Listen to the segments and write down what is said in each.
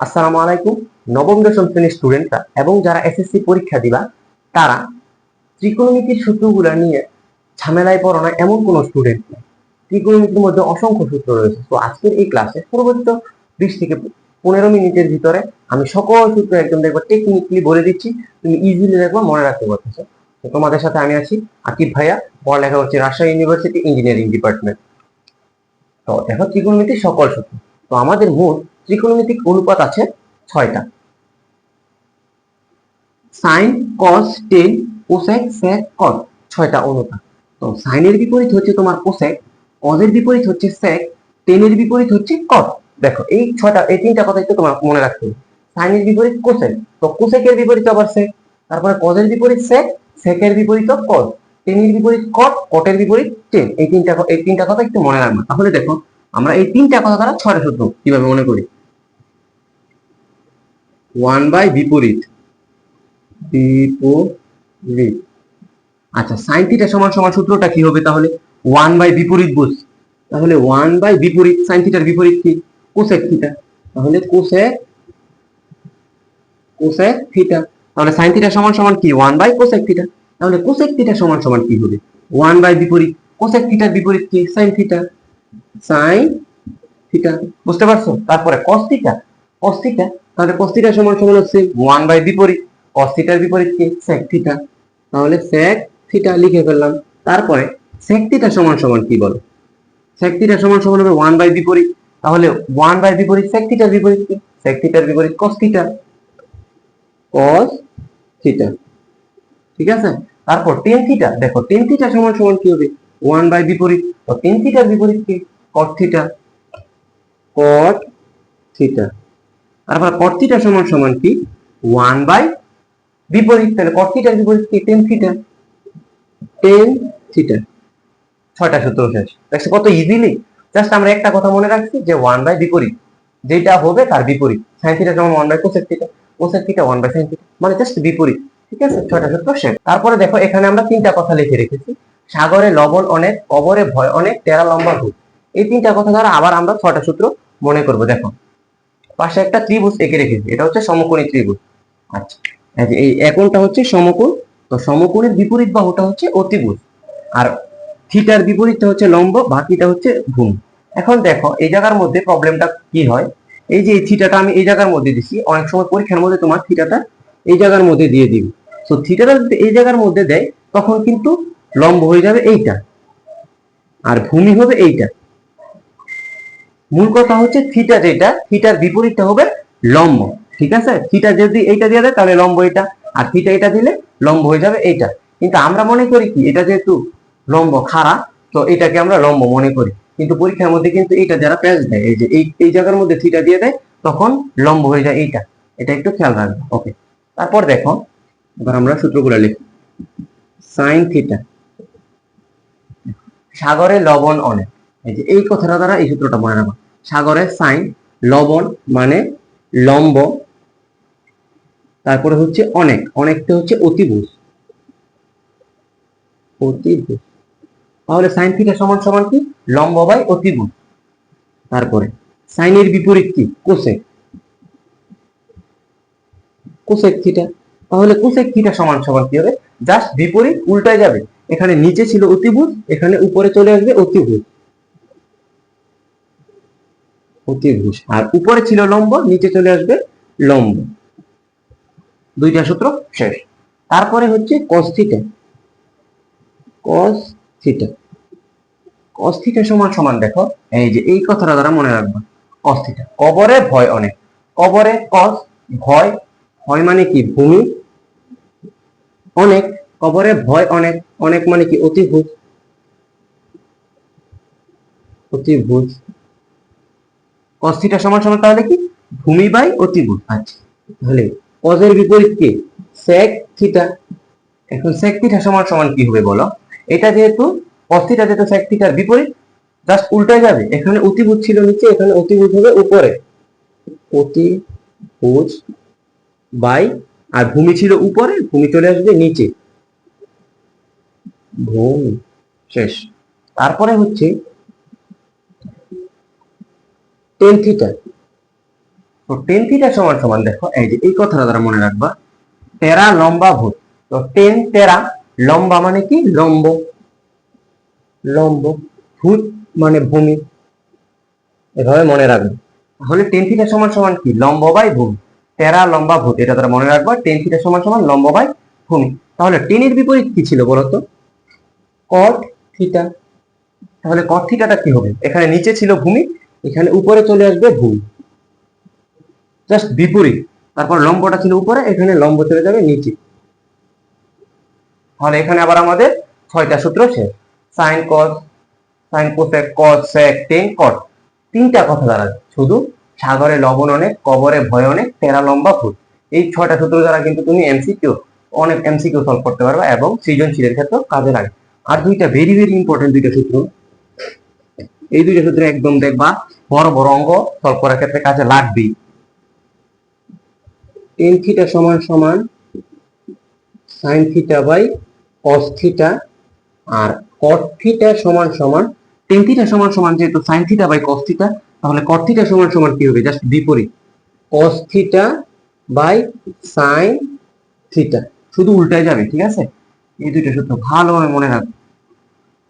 আসসালামু আলাইকুম। নবম, দশম শ্রেণির স্টুডেন্টরা এবং যারা এসএসসি পরীক্ষা দিবা, তারা ত্রিকোণমিতির সূত্রগুলো নিয়ে ঝামেলায় পড়ো না, এমন কোনো স্টুডেন্ট নেই। ত্রিকোণমিতির মধ্যে অসংখ্য সূত্র রয়েছে। তো আজকের এই ক্লাসে পরবর্তী বিশ থেকে পনেরো মিনিটের ভিতরে আমি সকল সূত্র একদম দেখব টেকনিক্যালি বলে দিচ্ছি, তুমি ইজিলি দেখব, মনে রাখতে পারতেছো। তো তোমাদের সাথে আমি আছি আকিব ভাইয়া, পড়ালেখা হচ্ছে রাজশাহী ইউনিভার্সিটি ইঞ্জিনিয়ারিং ডিপার্টমেন্ট তো দেখো ত্রিকোণমিতির সকল সূত্র। তো আমাদের মোট ত্রিকোণমিতিক অনুপাত আছে ছয়টা। Sine cos tan cosec sec cot ছয়টা অনুপাত। তো সাইনের বিপরীত হচ্ছে তোমার কোসেক কজের বিপরীত হচ্ছে সেক টেনের বিপরীত হচ্ছে কট দেখো, এই ছয়টা, এই তিনটা কথাই তো তোমার মনে রাখতে হবে। সাইনের বিপরীত কোসেক তো কোসেকের বিপরীত আবার সেক তারপরে কজের বিপরীত সেক সেকের বিপরীত কট টেনের বিপরীত কট কটের বিপরীত টেন এই তিনটা এই তিনটা কথা একটু মনে রাখবা। তাহলে দেখো, আমরা এই তিনটা কথা দ্বারা ছয়টা সূত্র কীভাবে মনে করি? ওয়ান বাই বিপরীত। বিপরীত। আচ্ছা সাইন থিটা সমান সমান সূত্রটা কি হবে তাহলে? ওয়ান বাই বিপরীত বুঝ। তাহলে ওয়ান বাই বিপরীত সাইন থিটার বিপরীত কি? কোসেক থিটা তাহলে কোসেক কোসেক থিটা তাহলে সাইন থিটা সমান সমান কি? ওয়ান বাই কোসেক থিটা তাহলে কোসেক থিটা সমান সমান কি হবে? ওয়ান বাই বিপরীত। কোসেক থিটার বিপরীত কি? সাইন থিটা সাইন থিটা বুঝতে পারছ? তারপরে কস থিটা কস থিটা তাহলে কস থিটা সমান সমান হচ্ছে ওয়ান বাই বিপরীত। কস থিটার বিপরীত কি? sec থিটা তাহলে sec থিটা লিখে ফেললাম। তারপরে sec থিটা সমান সমান কি বলো? sec থিটা সমান সমান হবে ওয়ান বাই বিপরীত। তাহলে ওয়ান বাই বিপরীত, sec থিটার বিপরীত কি? sec থিটার বিপরীত cos থিটা cos থিটা ঠিক আছে? তারপর tan থিটা দেখো, tan থিটা সমান সমান কি হবে? ওয়ান বাই বিপরীত। তো tan থিটার বিপরীত কি? cot থিটা cot থিটা তারপর থিটা সমান সমান কি? ওয়ান বাই বিপরীত, তাহলে থিটার বিপরীত কি? tan থিটা tan থিটা ছয়টা সূত্র শেষ। দেখছ কত ইজিলি জাস্ট আমরা একটা কথা মনে রাখছি যে ওয়ান বাই বিপরীত। যেটা হবে তার বিপরীত। সাইন থিটা যেমন one by cosec theta cosec theta one by sine theta মানে জাস্ট বিপরীত। ঠিক আছে? ছয়টা সূত্র শেষ। তারপরে দেখো, এখানে আমরা তিনটা কথা লিখে রেখেছি। সাগরে লবণ অনেক, কবরে ভয় অনেক, তেরা লম্বা ভূত। এই তিনটা কথা দ্বারা আবার আমরা ছয়টা সূত্র মনে করব। দেখো পাশে একটা ত্রিভুজ এঁকে রেখেছি, এটা হচ্ছে সমকোণী ত্রিভুজ। আচ্ছা এই এই হচ্ছে সমকোণ, তো সমকোণের বিপরীত বাহুটা হচ্ছে অতিভুজ। আর থিটার বিপরীতটা হচ্ছে লম্ব, বাকিটা হচ্ছে ভূমি। এখন দেখো, এই জায়গার মধ্যে প্রবলেমটা কি হয়? এই যে এই থিটাটা আমি এই জায়গার মধ্যে দিছি, অনেক সময় পরীক্ষার মধ্যে তোমার থিটাটা এই জায়গার মধ্যে দিয়ে দিবি। তো থিটাটা যদি এই জায়গার মধ্যে দেয়, তখন কিন্তু লম্ব হয়ে যাবে এইটা, আর ভূমি হবে এইটা। মূল কথা হচ্ছে থিটা যেটা থিটার বিপরীতটা হবে লম্ব, ঠিক আছে? থিটা যদি এইটা দিয়ে দেয়, তাহলে লম্ব এটা। আর থিটা এটা দিলে লম্ব হয়ে যাবে এইটা। কিন্তু আমরা মনে করি কি, এটা যেহেতু লম্ব খাড়া, তো এটাকে আমরা লম্ব মনে করি। কিন্তু পরীক্ষার মধ্যে কিন্তু এইটা যারা প্যাচ দেয়, এই যে এই জায়গার মধ্যে থিটা দিয়ে দেয়, তখন লম্ব হয়ে যায় এইটা। এটা একটু খেয়াল রাখবে ওকে তারপর দেখো, এবার আমরা সূত্রগুলো লিখি। সাইন থিটা সাগরে লবণ অনেক। এই যে এই কথাটা দ্বারা এই সূত্রটা মনে রাখো সাগরের সাইন, লবণ মানে লম্ব, তারপরে হচ্ছে অনেক, অনেকটা হচ্ছে অতিভুজ। অতিভুজ। তাহলে সাইন থিটা সমান সমান কি? লম্ব বাই অতিভুজ। তারপরে, সাইনের বিপরীত কি? কোসেক। কোসেক থিটা তাহলে কোসেক থিটা সমান সমান কি হবে? জাস্ট বিপরীত উল্টায় যাবে। এখানে নিচে ছিল অতিভুজ, এখানে উপরে চলে আসবে অতিভুজ। অতিভুজ আর উপরে ছিল লম্ব, নিচে চলে আসবে লম্ব। দুইটা সূত্র শেষ। তারপরে হচ্ছে cos থিটা থিটা সমান সমান দেখো, এই যে এই কথাটা দ্বারা মনে রাখবা। থিটা কবরে ভয় অনেক। কবরে cos ভয়। ভয় মানে কি? ভূমি। অনেক। কবরে ভয় অনেক। অনেক মানে কি? অতিভুজ অতিভুজ cos সমান সমান তাহলে কি? ভূমি বাই অতিভুজ আচ্ছা তাহলে cos এর বিপরীত কি? sec থিটা এখন sec থিটা সমান সমান কি হবে বলো? এটা যেহেতু cos থিটা যেহেতু sec থিটার বিপরীত জাস্ট উল্টে যাবে। এখানে অতিভুজ ছিল নিচে, এখানে অতিভুজ হবে উপরে। অতিভুজ বাই, আর ভূমি ছিল উপরে, ভূমি চলে আসবে নিচে। ভূমি, শেষ। তারপরে হচ্ছে টেন থিটা তো টেন থিটা সমান সমান দেখো, এই যে এই কথাটা দ্বারা মনে রাখবা তেরা লম্বা ভূত। তো টেন তেরা লম্বা মানে কি? লম্ব। লম্ব ভূত মানে ভূমি। এভাবে মনে রাখবে। তাহলে টেন থিটা সমান সমান কি? লম্ব বাই ভূমি। তেরা লম্বা ভূত, এটা দ্বারা মনে রাখবা টেন থিটা সমান সমান লম্ব বাই ভূমি। তাহলে টেনের বিপরীত কি ছিল বলতো কট থিটা তাহলে কট থিটাটা কি হবে? এখানে নিচে ছিল ভূমি এখানে উপরে চলে আসবে ভূমি জাস্ট বিপরীত। তারপর লম্বটা ছিল উপরে, এখানে লম্ব চলে যাবে নিচে। তাহলে এখানে আবার আমাদের ছয়টা সূত্র শেষ। Sine cos sine cosec cos sec tan cot তিনটা কথা দাঁড়ায়। শুধু সাগরে লবণ অনেক, কবরে ভয় অনেক, তেরা লম্বা ফুট এই ছয়টা সূত্র দ্বারা কিন্তু তুমি এমসিকিউ অনেক এমসিকিউ সলভ করতে পারবে এবং সৃজনশীলের ক্ষেত্রে কাজে লাগে। আর দুইটা ভেরি ভেরি ইম্পর্টেন্ট দুইটা সূত্র। এই দুইটা সূত্র একদম দেখবা বড় বড় অঙ্ক সলভ করার ক্ষেত্রে কাজে লাগবেই টেন থিটা সমান সমান sine theta by cos theta R cot theta সমান সমান টেন থিটা সমান সমান যেহেতু সাইন থিটা বাই কস তাহলে কট সমান সমান কি হবে? জাস্ট বিপরীত। Cos theta by sine theta শুধু উল্টায় যাবে, ঠিক আছে? এই দুইটা সূত্র ভালোভাবে মনে রাখবে।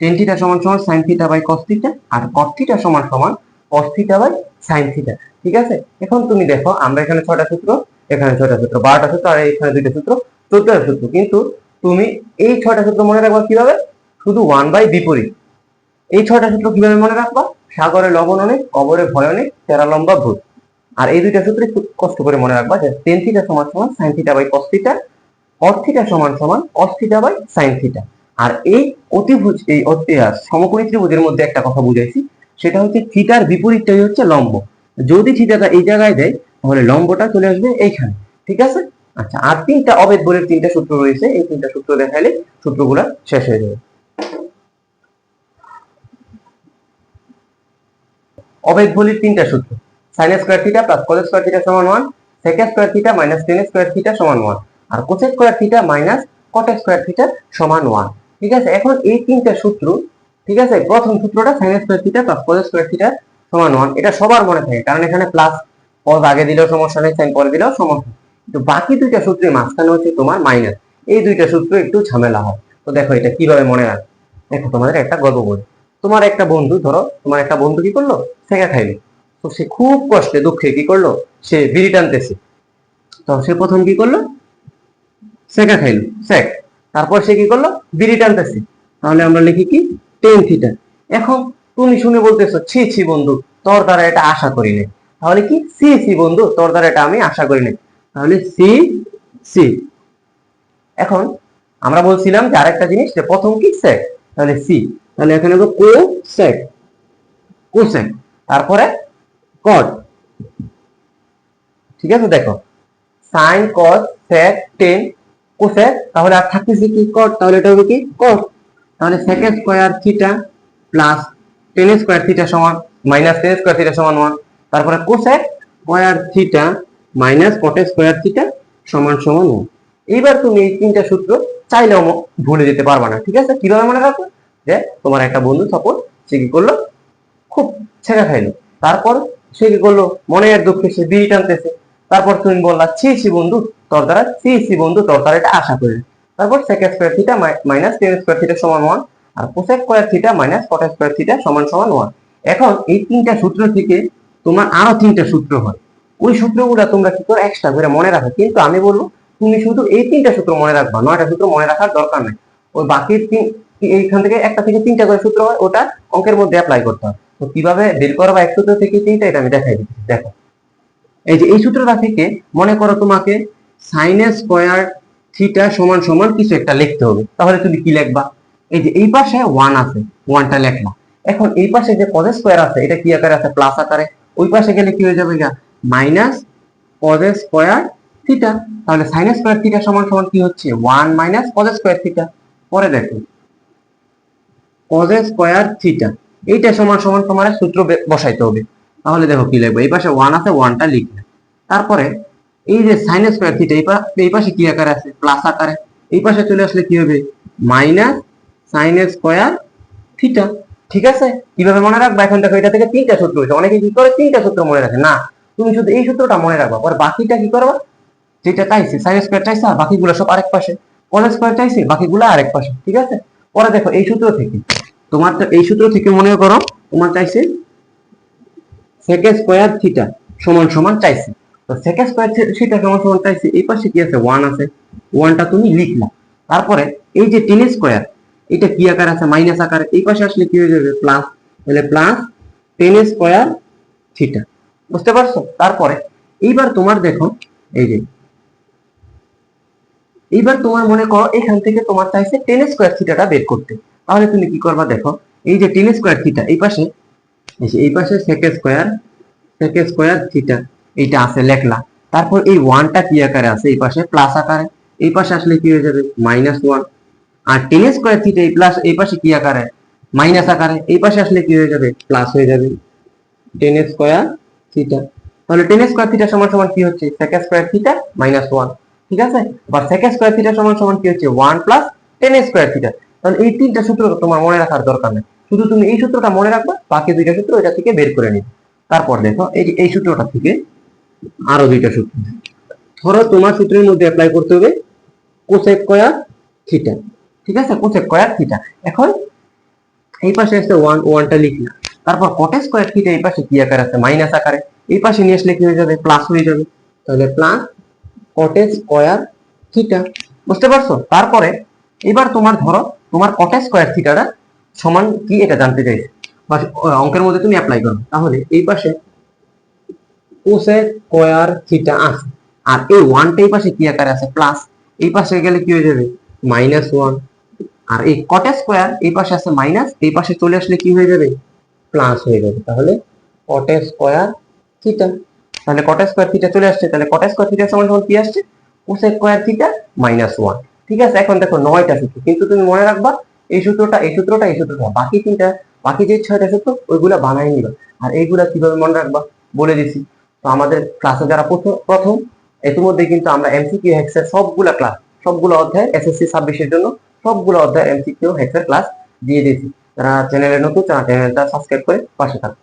টেন থিটা সমান সমান sine theta by cos theta R cot theta সমান সমান cos theta by sine theta ঠিক আছে? এখন তুমি দেখো, আমরা এখানে ছয়টা সূত্র, এখানে ছয়টা সূত্র, বারোটা সূত্র আর এখানে দুইটা সূত্র, চোদ্দটা সূত্র। কিন্তু তুমি এই ছয়টা সূত্র মনে রাখবা কীভাবে? শুধু ওয়ান বাই বিপরীত। এই ছয়টা সূত্র কীভাবে মনে রাখবা? সাগরে লবণ অনেক কবরে ভয় অনেক তেরা লম্বা ভূত। আর এই দুইটা সূত্র একটু কষ্ট করে মনে রাখবা যে টেন থিটা সমান সমান sine theta by cos theta cos সমান সমান cos theta by sine theta আর এই অতিভুজ, এই সমকোণী ত্রিভুজের মধ্যে একটা কথা বুঝাইছি, সেটা হচ্ছে থিটার বিপরীতটাই হচ্ছে লম্ব। যদি থিটাটা এই জায়গায় দেয়, তাহলে লম্বটা চলে আসবে এইখানে, ঠিক আছে? আচ্ছা আর তিনটা অবেদ বলের তিনটা সূত্র রয়েছে, এই তিনটা সূত্র দেখাইলে সূত্রগুলো শেষ হয়ে যাবে। অবেদ বলির তিনটা সূত্র sine square theta plus cos square theta সমান one second square theta minus tan square theta সমান ওয়ান আর cosec square theta minus cot square theta সমান ওয়ান ঠিক আছে? এখন এই তিনটা সূত্র, ঠিক আছে? প্রথম সূত্রটা sine square theta plus cos square theta সমান ওয়ান এটা সবার মনে থাকে, কারণ এখানে প্লাস কজ আগে দিলেও সমস্যা নেই সাইন পরে দিলেও সমস্যা তো বাকি দুইটা সূত্রের মাঝখানে হচ্ছে তোমার মাইনাস এই দুইটা সূত্র একটু ঝামেলা হয়। তো দেখো এটা কীভাবে মনে রাখ দেখো, তোমাদের একটা গল্প বলি। তোমার একটা বন্ধু, ধরো, তোমার একটা বন্ধু কি করল? সেকা খাইলো। তো সে খুব কষ্টে, দুঃখে কি করল? সে বিড়ি টানতেছে। তো সে প্রথম কি করল? সেকা খাইলো। সেক তারপর সে কি করল? বিড়ি টানতেছে। তাহলে আমরা লিখি কি? টেন থিটা এখন তুমি শুনে বলতেছো, ছি ছি বন্ধু, তোর দ্বারা এটা আশা করি নাই। তাহলে কি? সি সি বন্ধু, তোর দ্বারা এটা আমি আশা করি নাই। তাহলে সি সি এখন আমরা বলছিলাম যে আরেকটা জিনিস, যে প্রথম কি? সেক তাহলে সি তাহলে এখানে হবে কো সেক কোসেক তারপরে কট ঠিক আছে? দেখো। Sine cos sec tan cosec তাহলে আর থাকতেছে কি কট তাহলে এটা হবে কি কট তাহলে second square theta plus tan square theta সমান মাইনাস টেন স্কোয়ার থিটা সমান ওয়ান তারপরে কোসেক স্কোয়ার থিটা মাইনাস কটে স্কোয়ার থিটা সমান সমান ওয়ান এইবার তুমি এই তিনটা সূত্র চাইলেও ভুলে যেতে পারবা না, ঠিক আছে? কীভাবে মনে রাখো? যে তোমার একটা বন্ধু সাপোজ সে কি করল? খুব ছেঁকা খাইলো। তারপর সে কি করল? মনের দুঃখে সে বিড়ি টানতেছে। তারপর তুমি বললা, ছি ছি, বন্ধু, তোর দ্বারা, ছি ছি, বন্ধু, তোর দ্বারা এটা আশা করি। তারপর second square theta minus tan square theta সমান ওয়ান আর cosec square theta minus cot square theta সমান সমান ওয়ান এখন এই তিনটা সূত্র থেকে তোমার আরও তিনটা সূত্র হয়। ওই সূত্রগুলো তোমরা কি করো এক্সট্রা করে মনে রাখো। কিন্তু আমি বলব, তুমি শুধু এই তিনটা সূত্র মনে রাখবা, নয়টা সূত্র মনে রাখার দরকার নেই। ওই বাকি তিন, এইখান থেকে একটা থেকে তিনটা করে সূত্র হয়, ওটা অঙ্কের মধ্যে অ্যাপ্লাই করতে হয়। তো কীভাবে বের করবা এক সূত্র থেকে তিনটা, এটা আমি দেখাই দিচ্ছি। দেখো। এই যে এই সূত্রটা থেকে মনে করো তোমাকে সাইন স্কোয়ার থিটা সমান সমান কিছু একটা লিখতে হবে। তাহলে তুমি কি লিখবা? এই যে এই পাশে ওয়ান আছে ওয়ানটা লেখলা এখন এই পাশে যে কজ স্কোয়ার আছে, এটা কি আকারে আছে? প্লাস আকারে। ওই পাশে গেলে কি হয়ে যাবে গা? মাইনাস কজ স্কোয়ার থিটা তাহলে সাইন স্কোয়ার থিটা সমান সমান কি হচ্ছে? One minus cos square theta পরে দেখো। কজ স্কোয়ার থিটা এইটা সমান সমান তোমার সূত্র বসাইতে হবে। তাহলে দেখো কি লিখব? এই পাশে ওয়ান আছে ওয়ানটা লিখবে। তারপরে এই যে সাইন স্কোয়ার থিটা এই পাশে কি আকারে আছে? প্লাস আকারে। এই পাশে চলে আসলে কি হবে? মাইনাস সাইন স্কোয়ার থিটা ঠিক আছে? কীভাবে মনে রাখবা? এখন দেখো এটা থেকে তিনটা সূত্র হয়েছে। অনেকে কি করে? তিনটা সূত্র মনে রাখে। না, তুমি শুধু এই সূত্রটা মনে রাখবা। পরে বাকিটা কি করবা? যেটা চাইছে সাইন স্কোয়ার চাইছে, আর বাকিগুলো সব আরেক পাশে। কস স্কোয়ার চাইছে? বাকিগুলো আরেক পাশে। ঠিক আছে? পরে দেখো এই সূত্র থেকে। তোমার তো এই সূত্র থেকে মনে করো, তোমার চাইছে sec স্কোয়ার থিটা সমান সমান চাইছে। তো sec স্কোয়ার থিটা সমান সমান চাইছে, এই পাশে কি আছে? 1 আছে। 1টা তুমি লিখলা। তারপরে এই যে টেন স্কোয়ার এটা কি আকার আছে? মাইনাস আকারে। এই পাশে আসলে কি হয়ে যাবে? প্লাস তাহলে প্লাস টেন স্কোয়ার থিটা বুঝতে পারছ? তারপরে এইবার তোমার দেখো, এই যে, এইবার তোমার মনে করো এখান থেকে তোমার চাইছে টেন স্কোয়ার থিটাটা বের করতে। তাহলে তুমি কি করবা দেখো? এই যে টেন স্কোয়ার থিটা এই পাশে এই পাশে sec square sec square theta এইটা আছে লেখলা। তারপর এই ওয়ানটা কি আকারে আছে? এই পাশে প্লাস আকারে। এই পাশে আসলে কি হয়ে যাবে? মাইনাস ওয়ান আর টেন স্কোয়ার থিটা এই প্লাস এই পাশে কি আকারে? মাইনাস আকারে। এই পাশে আসলে কি হয়ে যাবে? প্লাস হয়ে যাবে। টেন স্কোয়ার থিটা তাহলে টেন স্কোয়ার থিটা সমান সমান কি হচ্ছে? Sec square theta minus one ঠিক আছে? বা সেক স্কোয়ার থিটা সমান সমান কি হচ্ছে? One plus tan square theta তাহলে এই তিনটা সূত্র তোমার মনে রাখার দরকার নেই। শুধু তুমি এই সূত্রটা মনে রাখবা, বাকি দুইটা সূত্র এটা থেকে বের করে নিবে। তারপর দেখো, এই এই সূত্রটা থেকে আরও দুইটা সূত্র। ধরো তোমার সূত্রের মধ্যে অ্যাপ্লাই করতে হবে কোসেক স্কয়ার থিটা ঠিক আছে? কোসেক স্কয়ার থিটা এখন এই পাশে আছে ওয়ান ওয়ানটা লিখলাম তারপর কট স্কয়ার থিটা এই পাশে কি আকার আছে? মাইনাস আকারে। এই পাশে নিয়ে আসলে কি হয়ে যাবে? প্লাস হয়ে যাবে। তাহলে প্লাস কট স্কয়ার থিটা বুঝতে পারছ? তারপরে এবার তোমার ধরো, তোমার কট স্কয়ার থিটাটা সমান কি এটা জানতে চাইছে? বা অঙ্কের মধ্যে তুমি অ্যাপ্লাই করো। তাহলে এই পাশে কোসেক স্কয়ার থিটা আছে। আর এই ওয়ানটা এই পাশে কি আকারে আছে? প্লাস এই পাশে গেলে কি হয়ে যাবে? মাইনাস ওয়ান আর এই কট স্কোয়ার এই পাশে আছে মাইনাস এই পাশে চলে আসলে কি হয়ে যাবে? প্লাস হয়ে যাবে। তাহলে কট স্কোয়ার থিটা তাহলে কট স্কোয়ার থিটা চলে আসছে। তাহলে কট স্কোয়ার থিটা সমান সমান কি আসছে? Cosec square theta minus one ঠিক আছে? এখন দেখো, নয়টা সূত্র। কিন্তু তুমি মনে রাখবা এই সূত্রটা এই সূত্রটা এই সূত্রটা। বাকি তিনটা, বাকি যে ছয়টা সূত্র, ওইগুলা বানাই নিবা আর এইগুলা কীভাবে মনে রাখবা? বলে দিছি। তো আমাদের ক্লাসে যারা প্রথম প্রথম ইতিমধ্যে কিন্তু আমরা এমসিকিউ হেক্সের সবগুলা ক্লাস সবগুলো অধ্যায় এসএসসি ছাব্বিশের জন্য সবগুলো অধ্যায় এমসিকিউ হেক্সের ক্লাস দিয়ে দিয়েছি। যারা চ্যানেলে নতুন চ্যানেলটা সাবস্ক্রাইব করে পাশে থাকুন